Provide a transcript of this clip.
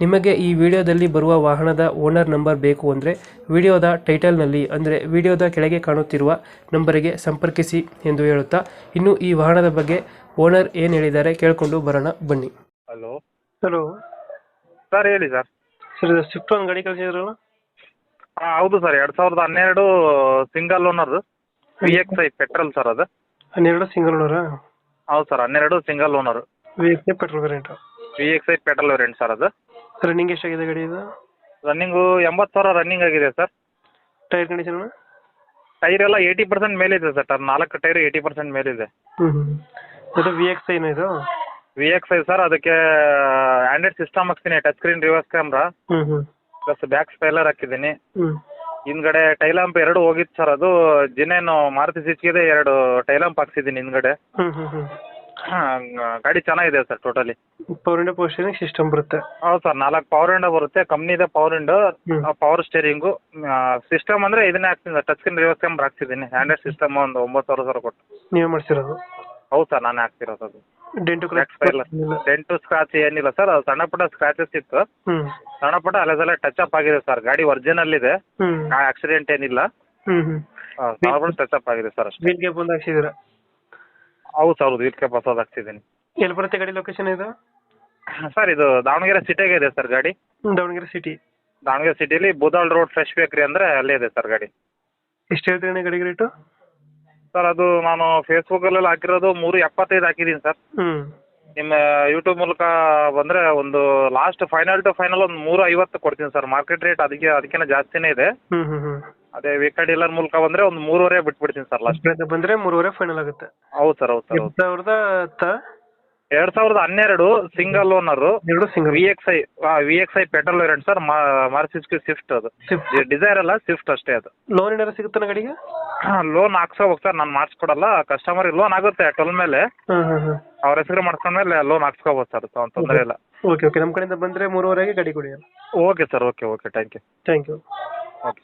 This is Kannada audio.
ನಿಮಗೆ ಈ ವಿಡಿಯೋದಲ್ಲಿ ಬರುವ ವಾಹನದ ಓನರ್ ನಂಬರ್ ಬೇಕು ಅಂದರೆ ವಿಡಿಯೋದ ಟೈಟಲ್ನಲ್ಲಿ ಅಂದರೆ ವಿಡಿಯೋದ ಕೆಳಗೆ ಕಾಣುತ್ತಿರುವ ನಂಬರಿಗೆ ಸಂಪರ್ಕಿಸಿ ಎಂದು ಹೇಳುತ್ತಾ ಇನ್ನು ಈ ವಾಹನದ ಬಗ್ಗೆ ಓನರ್ ಏನು ಹೇಳಿದ್ದಾರೆ ಕೇಳಿಕೊಂಡು ಬರೋಣ ಬನ್ನಿ. ಹಲೋ. ಹಲೋ. ಸರ್ ಹೇಳಿ ಸರ್. ಸರ್ ಸ್ವಿಫ್ಟ್ ಒಂದು ಗಾಡಿ ಕಳಿಸಿದ್ರಲ್ಲ? ಹಾಂ ಹೌದು ಸರ್ ಎರಡು ಸಾವಿರದ ಹನ್ನೆರಡು single owner V X I petrol sir ಅದು. ಹನ್ನೆರಡು ಸಿಂಗಲ್ ಓನರ್? ಹೌದು ಸರ್ ಹನ್ನೆರಡು single owner. V X petrol variant V X I petrol variant sir ಅದು. ರನ್ನಿಂಗ್ ಎಷ್ಟಾಗಿದೆ ಗಾಡಿ ಇದು? ರನ್ನಿಂಗು ಎಂಬತ್ತು ಸಾವಿರ ರನ್ನಿಂಗ್ ಆಗಿದೆ ಸರ್ ಟೈರ್ ಕಂಡೀಷನ್ ಟೈರ್ ಎಲ್ಲ ಏಯ್ಟಿ ಪರ್ಸೆಂಟ್ ಮೇಲಿದೆ ಸರ್ ಟರ್ ನಾಲ್ಕು ಟೈರ್ ಏಯ್ಟಿ ಪರ್ಸೆಂಟ್ ಮೇಲಿದೆ. ಹ್ಞೂ ಹ್ಞೂ ಇದು ವಿ ಎಕ್ಸ್ ಐನು ಇದು? ವಿ ಎಕ್ಸ್ ಐ ಸರ್ ಅದಕ್ಕೆ ಆಂಡ್ರಾಯ್ಡ್ ಸಿಸ್ಟಮ್ ಹಾಕ್ತೀನಿ ಟಚ್ ಸ್ಕ್ರೀನ್ ರಿವರ್ಸ್ ಕ್ಯಾಮ್ರಾ ಹ್ಞೂ ಹ್ಞೂ ಪ್ಲಸ್ ಬ್ಯಾಕ್ ಸ್ಪೈಲರ್ ಹಾಕಿದ್ದೀನಿ. ಹ್ಞೂ ಹಿಂದ್ಗಡೆ ಟೈಲಾಂಪ್ ಎರಡು ಹೋಗಿತ್ತು ಸರ್ ಅದು ಜಿನೇನು ಮಾರುತಿ ಸಿಚ್ಕಿದೆ ಎರಡು ಟೈಲಾಂಪ್ ಹಾಕ್ಸಿದ್ದೀನಿ ಹಿಂದ್ಗಡೆ. ಹ್ಞೂ ಹ್ಞೂ ಹ್ಞೂ ಗಾಡಿ ಚೆನ್ನಾಗಿದೆ ಸರ್ ಟೋಟಲಿ ಪವರ್ ಇಂಡೋ ಪೋಸ್ಟರಿಂಗ್ ಸಿಸ್ಟಮ್ ಬರುತ್ತೆ. ಹೌದು ಸರ್ ನಾಲ್ಕು ಪವರ್ ವಿಂಡೋ ಬರುತ್ತೆ ಕಂಪ್ನಿದೆ power window hmm. Power steering system ಅಂದ್ರೆ ಇದನ್ನೇ ಹಾಕ್ತೀನಿ sir touch screen reverse camera ಹಾಕ್ಸಿದ್ದೀನಿ hundred system ಒಂದು ಒಂಬತ್ತು ಸಾವಿರ ಸಾವಿರ ಕೊಟ್ಟು. ನೀವು ಮಾಡಿಸಿರೋದು? ಹೌದು ಸರ್ ನಾನೇ ಹಾಕ್ತಿರೋದು ಅದು. ಡೆಂಟು ಕ್ರಾಕ್ಸ್ ಇಲ್ಲ ಡೆಂಟು ಸ್ಕ್ರಾಚ್ ಏನಿಲ್ಲ ಸರ್ ಅದು ಸಣ್ಣ ಪುಟ್ಟ ಸ್ಕ್ರಾಚಸ್ ಇತ್ತು. ಸಣ್ಣ ಪುಟ್ಟ ಅಲ್ಲದೆಲ್ಲ ಟಚ್ ಅಪ್ ಆಗಿದೆ ಸರ್ ಗಾಡಿ ಒರಿಜಿನಲ್ ಇದೆ. ಆಕ್ಸಿಡೆಂಟ್ ಏನಿಲ್ಲ. ಹ್ಮ್ ಹ್ಮ್. ಸಣ್ಣ ಟಚ್ ಅಪ್ ಆಗಿದೆ ಸರ್ ಅಷ್ಟೇ. ವೀಲ್ ಗ್ಯಾಪ್ ಒಂದು ಹಾಕ್ಸಿದ್ದೀರಾ? ಹೌದು ಸರ್ ಹೌದು. ಇದಕ್ಕೆ ಪ್ರಸಾದ್ ಹಾಕ್ತಿದೀನಿ ಎಲ್ಲಿ ಬರುತ್ತೆ ಗಾಡಿ ಲೊಕೇಶನ್ ಇದು? ಸರ್ ಇದು ದಾವಣಗೆರೆ ಸಿಟಿಗೆ ಇದೆ ಸರ್ ಗಾಡಿ. ದಾವಣಗೆರೆ ಸಿಟಿ ದಾವಣಗೆರೆ ಸಿಟಿಲಿ ಬುದಾಳ್ ರೋಡ್ ಫ್ರೆಶ್ ಬೇಕ್ರಿ ಅಂದ್ರೆ ಅಲ್ಲೇ ಇದೆ ಸರ್ ಗಾಡಿ. ಎಷ್ಟು ಹೇಳ್ತೀನಿ ಗಾಡಿ ರೇಟು ಸರ್ ಅದು ನಾನು ಫೇಸ್ಬುಕ್ ಫೇಸ್ಬುಕ್ಕಲ್ಲೆಲ್ಲ ಹಾಕಿರೋದು ಮೂರು ಎಪ್ಪತ್ತೈದು ಹಾಕಿದ್ದೀನಿ ಸರ್. ಹ್ಞೂ ನಿಮ್ಮ ಯೂಟ್ಯೂಬ್ ಮೂಲಕ ಬಂದ್ರೆ ಒಂದು ಲಾಸ್ಟ್ ಫೈನಲ್ ಟು ಫೈನಲ್ ಒಂದು ಮೂರು ಐವತ್ತು ಕೊಡ್ತೀನಿ ಸರ್. ಮಾರ್ಕೆಟ್ ರೇಟ್ ಅದಕ್ಕೆ ಅದಕ್ಕಿಂತ ಜಾಸ್ತಿನೇ ಇದೆ. ಹ್ಞೂ ಹ್ಞೂ ಹ್ಞೂ ಅದೇ ವೆಹಿಕಲ್ ಡೀಲರ್ ಮೂಲಕ ಬಂದ್ರೆ ಒಂದು ಮೂರುವರೆ ಬಿಟ್ಬಿಡ್ತೀನಿ ಸರ್ ಲಾಸ್ಟ್ ಬಂದ್ರೆ ಬಂದರೆ ಮೂರುವರೆ ಫೈನಲ್ ಆಗುತ್ತೆ. ಹೌದು ಸರ್ ಹೌದು ಸರ್ ಎರಡು ಹೌದು ಸಾವಿರದ ಹತ್ತ? ಎರಡು ಸಾವಿರದ ಹನ್ನೆರಡು ಸಿಂಗಲ್ ಓನರ್ ಎರಡು single V X I V X I petrol variant sir ಮಾರ್ಸಿಸ್ಕಿ Swift ಅದು. ಡಿಸೈರ್ ಅಲ್ಲ ಸ್ವಿಫ್ಟ್ ಅಷ್ಟೇ ಅದು. ಲೋನ್ ಏನಾರು ಸಿಗುತ್ತಾನ ಗಾಡಿಗೆ ಲೋನ್ ಹಾಕ್ಸ್ಕೋಬೇಕು ಸರ್ ನಾನು ಮಾಡಿಸ್ಕೊಡಲ್ಲ. ಕಸ್ಟಮರ್ ಲೋನ್ ಆಗುತ್ತೆ ಟ್ವೆಲ್ ಮೇಲೆ. ಹಾಂ ಹಾಂ ಹಾಂ. ಅವ್ರ ಹೆಸರು ಮಾಡ್ಕೊಂಡ್ಮೇಲೆ ಲೋನ್ ಹಾಕ್ಸ್ಕೋಬೋದು ಸರ್ ತೊಂದರೆ ಇಲ್ಲ. ಓಕೆ ಓಕೆ ನಮ್ಮ ಕಡೆಯಿಂದ ಬಂದರೆ ಮೂರುವರೆಗೆ ಗಾಡಿ ಕೊಡಿ okay sir okay okay thank you thank you okay